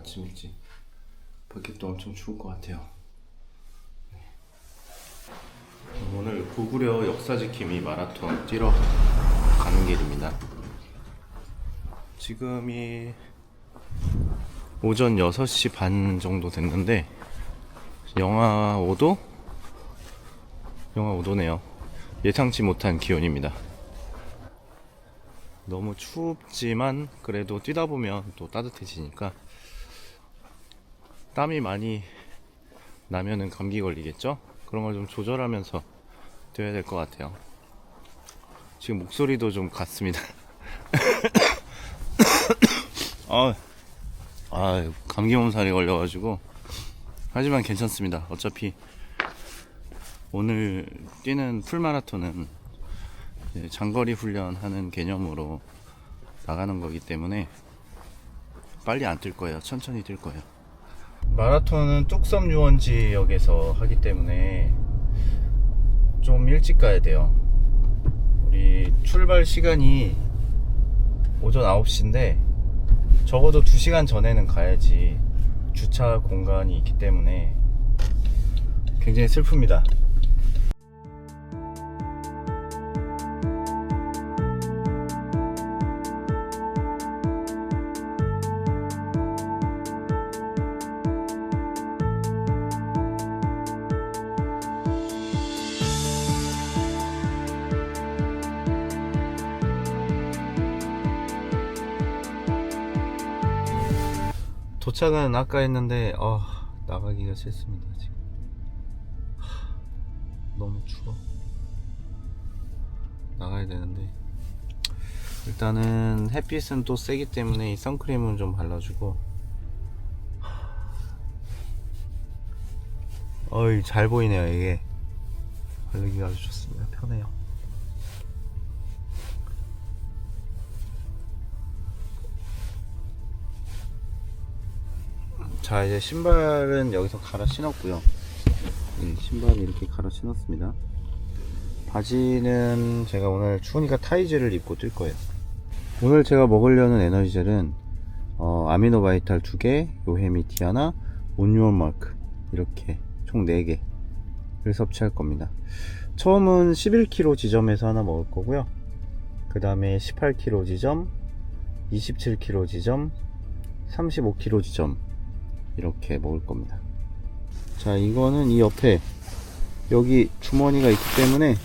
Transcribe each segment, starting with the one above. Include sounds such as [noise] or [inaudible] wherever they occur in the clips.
아침 일찍 밖에도 엄청 추울 것 같아요. 네. 오늘 고구려 역사지킴이 마라톤 뛰러 가는 길입니다. 지금이 오전 6시 반 정도 됐는데 영하 5도? 영하 5도네요. 예상치 못한 기온입니다. 너무 춥지만 그래도 뛰다 보면 또 따뜻해지니까 땀이 많이 나면은 감기 걸리겠죠? 그런 걸 좀 조절하면서 뛰어야 될 것 같아요. 지금 목소리도 좀 같습니다. [coughs] 아, 아, 감기 몸살이 걸려가지고 하지만 괜찮습니다. 어차피 오늘 뛰는 풀마라톤은 장거리 훈련하는 개념으로 나가는 거기 때문에 빨리 안 뛸 거예요. 천천히 뛸 거예요. 마라톤은 뚝섬 유원지역에서 하기 때문에 좀 일찍 가야 돼요. 우리 출발 시간이 오전 9시인데 적어도 2시간 전에는 가야지 주차 공간이 있기 때문에 굉장히 슬픕니다. 도착은 아까 했는데 어, 나가기가 싫습니다 지금. 하, 너무 추워. 나가야 되는데. 일단은 햇빛은 또 세기 때문에 이 선크림은 좀 발라주고. 어이 잘 보이네요 이게. 바르기가 아주 좋습니다. 편해요 자 이제 신발은 여기서 갈아 신었고요. 네, 신발을 이렇게 갈아 신었습니다. 바지는 제가 오늘 추우니까 타이즈를 입고 뛸 거예요. 오늘 제가 먹으려는 에너지젤은 어, 아미노바이탈 2개 요헤미티 하나 온유원 마크. 이렇게 총 4개를 섭취할 겁니다. 처음은 11kg 지점에서 하나 먹을 거고요. 그 다음에 18kg 지점 27kg 지점 35kg 지점 이렇게 먹을 겁니다. 자, 이거는 이 옆에 여기 주머니가 있기 때문에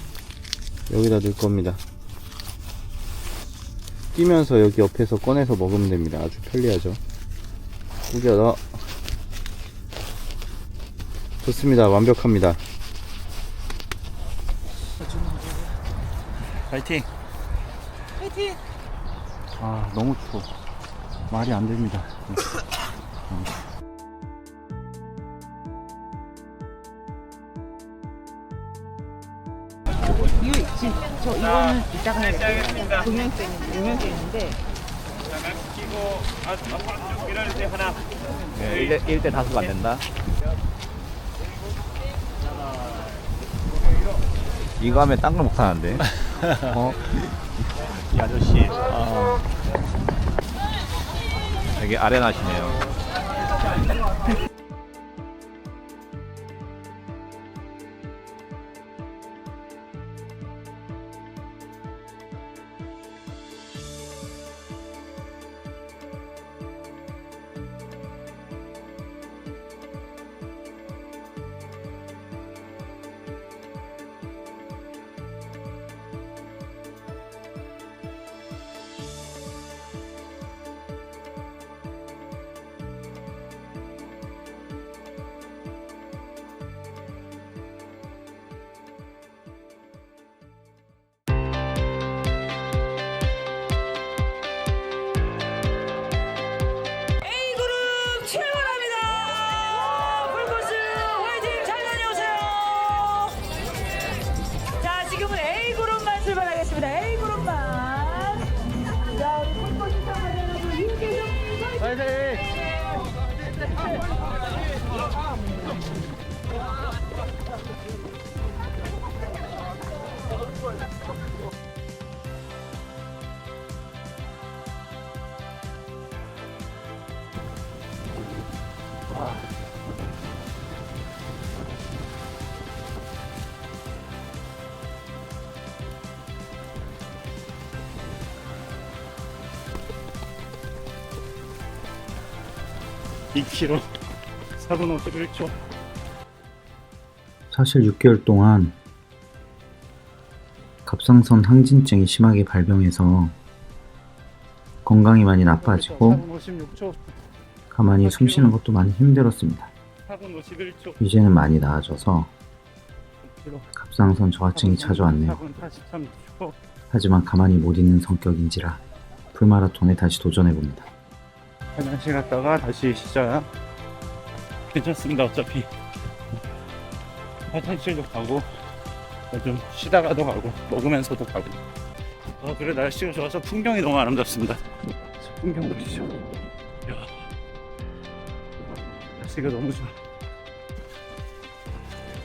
여기다 넣을 겁니다. 뛰면서 여기 옆에서 꺼내서 먹으면 됩니다. 아주 편리하죠. 구겨 넣어. 좋습니다. 완벽합니다. 파이팅! 화이팅! 아, 너무 추워. 말이 안 됩니다. [laughs] 이거 지금 저 이거는 이따가 해야겠다. 동명세 동명세 있는데 네, 1대, 1대 다수가 안 된다. 이거 하면 딴 걸 못하는데. [laughs] 어? 이 아저씨. 어. 되게 아련하시네요. 2km 4분 51초 사실 6개월 동안 갑상선 항진증이 심하게 발병해서 건강이 많이 나빠지고 4분 56초 가만히 숨 쉬는 것도 많이 힘들었습니다. 4분 51초 이제는 많이 나아져서 6km 갑상선 저하증이 찾아왔네요. 4분 43초 하지만 가만히 못 있는 성격인지라 풀마라톤에 다시 도전해봅니다. 화장실 갔다가 다시 시작 괜찮습니다 어차피. 화장실도 가고 좀 쉬다가도 가고 먹으면서도 가고. 아 그래 날씨가 좋아서 풍경이 너무 아름답습니다. 저 풍경 보시죠. 이야, 날씨가 너무 좋아.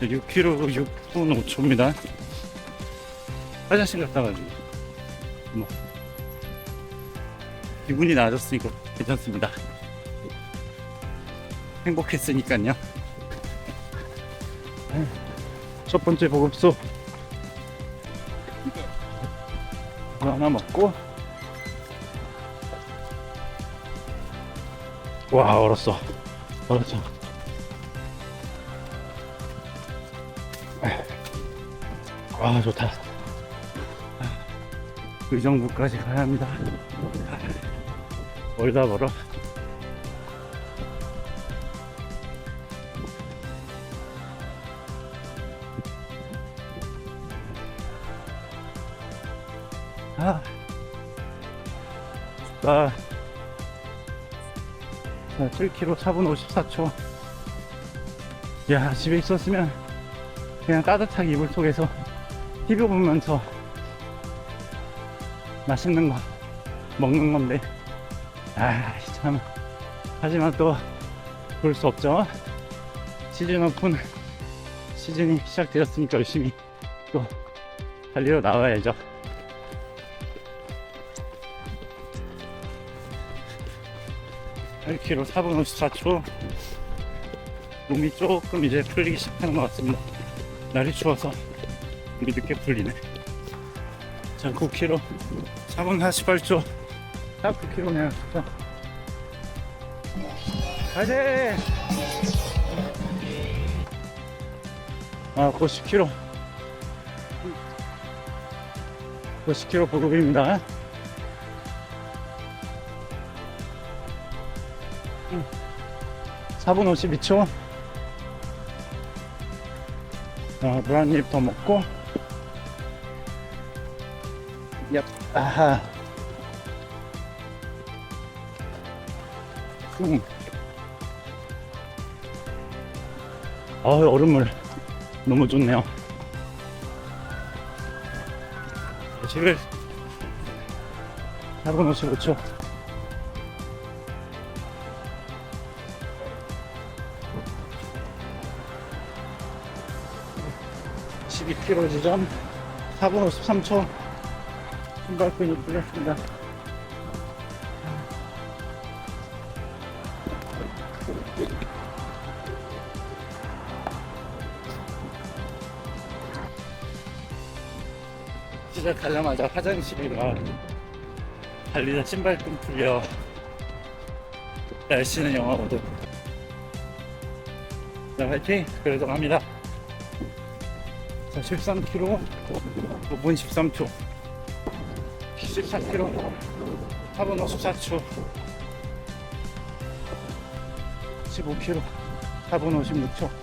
6km 6분 5초입니다. 화장실 갔다 가지고 뭐 기분이 나아졌으니까 괜찮습니다. 행복했으니까요. 첫 번째 보급소. 이거 하나 먹고. 와 얼었어. 얼었어. 와 좋다. 의정부까지 가야 합니다 멀다 멀어 아, 춥다. 자, 7km 4분 54초. 야, 집에 있었으면 그냥 따뜻하게 이불 속에서 TV 보면서 맛있는 거 먹는 건데. 아, 참. 하지만 또 볼 수 없죠. 시즌 오픈 시즌이 시작되었으니까 열심히 또 달리러 나와야죠. 8km 4분 54초 몸이 조금 이제 풀리기 시작하는 것 같습니다 날이 추워서 몸이 늦게 풀리네 자 9km 4분 48초 딱 9km네요 자 가자 아 90km 90km 보급입니다 4분 52초. 아, 물한입더 먹고. 얍, 아하. 음. 아, 얼음물. 너무 좋네요. 4분 55초. (12 k m 지점) (4분 53초) 신발끈이 풀렸습니다 시작하자마자 화장실이라 달리다 신발끈 풀려. 날씨는 5도. 자 화이팅! 그래도 갑니다. 자 13km 5분 13초. 14km 4분 54초. 15km 4분 56초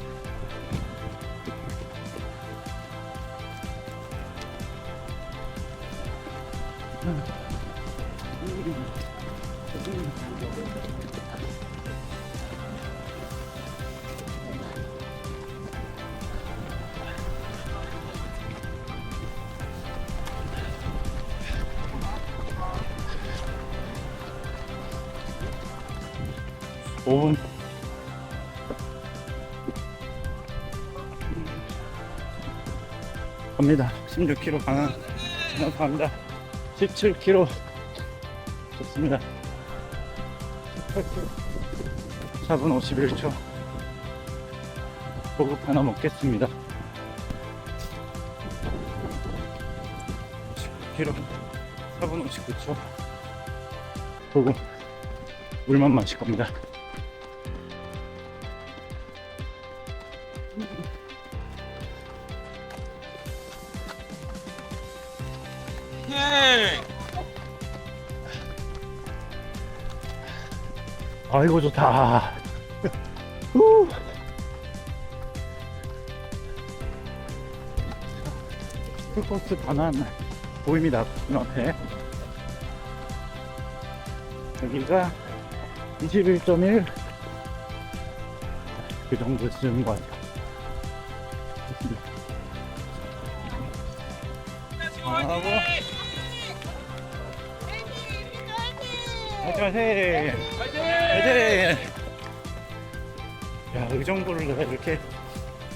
오분 갑니다. 16km 방향 지나갑니다. 17km 좋습니다. 18km 4분 51초. 보급 하나 먹겠습니다. 19km 4분 59초. 보급. 물만 마실 겁니다 아이고 좋다. 후. 풀코스 반환 보입니다. 눈앞에. 여기가 21.1. 그 정도 지는 것 같아요. 하고 화이팅! 화이팅! 화이팅! 야 의정부를 내가 이렇게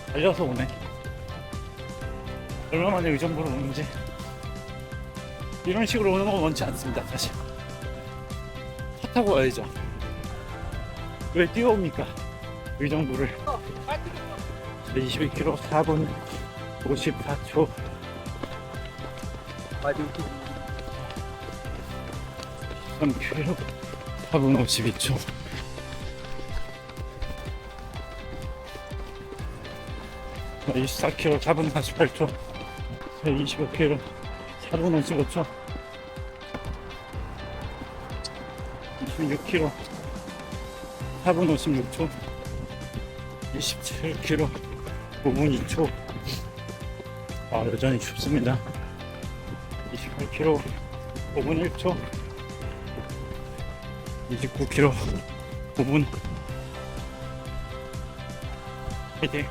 달려서 오네. 얼마 만에 의정부로 오는지. 이런 식으로 오는 건 원치 않습니다 사실. 차 타고 와야죠. 왜 뛰어옵니까? 의정부를. 21km 4분 54초 3km 4분 52초 자, 24km 4분 48초 자, 25km 4분 55초 26km 4분 56초 27km 5분 2초 아 여전히 춥습니다. 28km 5분 1초 29km 5분. 화이팅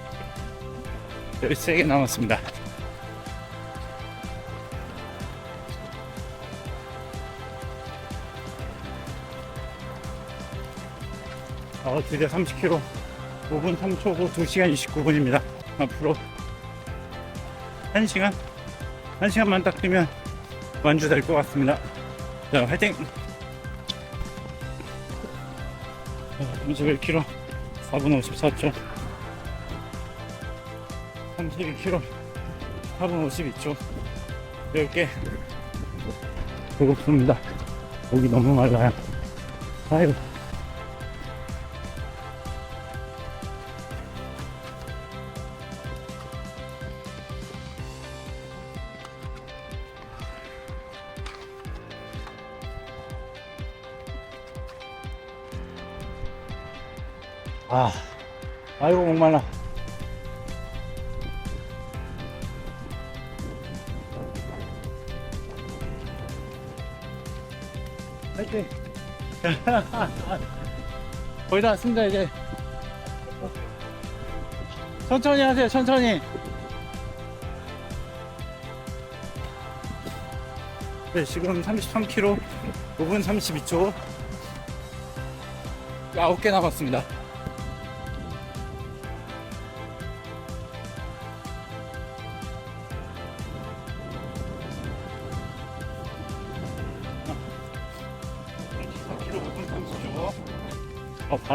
13개 남았습니다. 어, 드디어 30km 5분 3초고 2시간 29분입니다. 앞으로 1시간? 1시간만 딱 뛰면 완주될 것 같습니다. 자 화이팅 31km 4분 54초. 32km 4분 52초. 10개 배고픕니다. 목이 너무 말라요. 아이고 아 아이고 목말라. 화이팅! [laughs] 거의 다 왔습니다 이제. 천천히 하세요 천천히. 네 지금 33km 5분 32초. 9개 남았습니다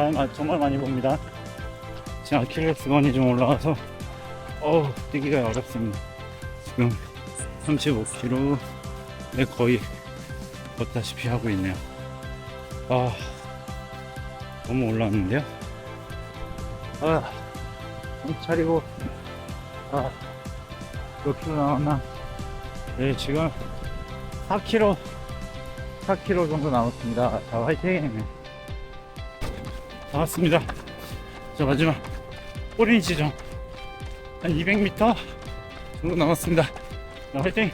어, 바람 아, 정말 많이 봅니다. 지금 아킬레스건이 좀 올라와서 어우 뛰기가 어렵습니다. 지금 35km에 거의 걷다시피 하고 있네요. 아 너무 올라왔는데요. 아, 좀 차리고 아 몇 킬로 남았나? 네 지금 4km 4km 정도 남았습니다. 자 화이팅! 나왔습니다. 자, 마지막 꼬리 지점. 한 200m 정도 남았습니다. 자, 화이팅!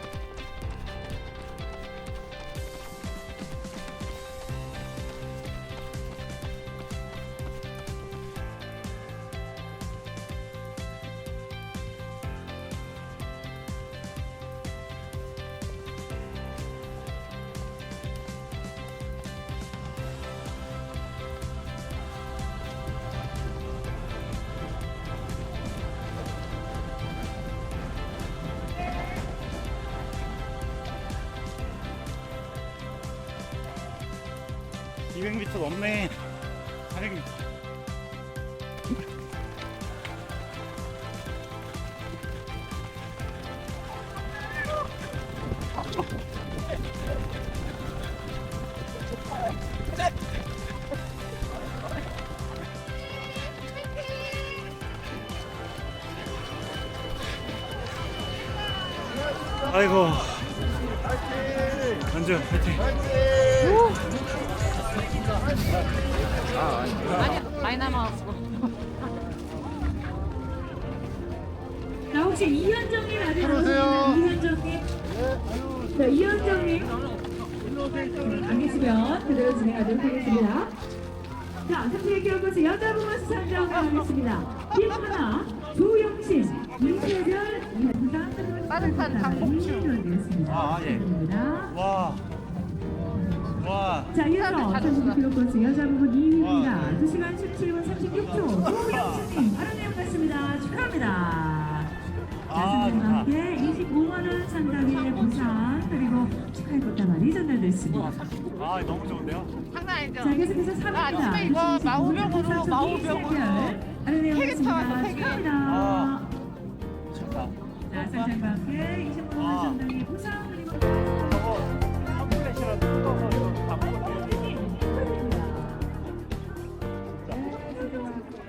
200m 넘네. 400m. 화이팅. 많이 남았어. 자, 혹시 이현정님 안 오셨나요? 이현정님. 자, 이현정님. 안 계시면 그대로 진행하도록 하겠습니다. 자, 선택 기억에서 여자분만 수상자로 하겠습니다. 김하나, 조영신, 임세별, 이한상, 따뜻한 강복주. 되겠습니다. 아, 예. 와. 와. 자, 이어서 잘 전국 기록버스 여자부분 2위입니다. 2시간 17분 36초. 조영수님, 바로 내용 같습니다. 축하합니다. 자, 아, 좋다. 함께 25만원 상당의 보상, 그리고 축하의 꽃다발이 전달됐습니다. 아, 너무 좋은데요? 장난 아니죠? 자, 계속해서 3위입니다. 아, 아침에 이거 마우병으로, 마우병으로 바로 내용 세개 같습니다. 참았어, 세 개. 축하합니다. 아. 좋다. 자, 상장과 함께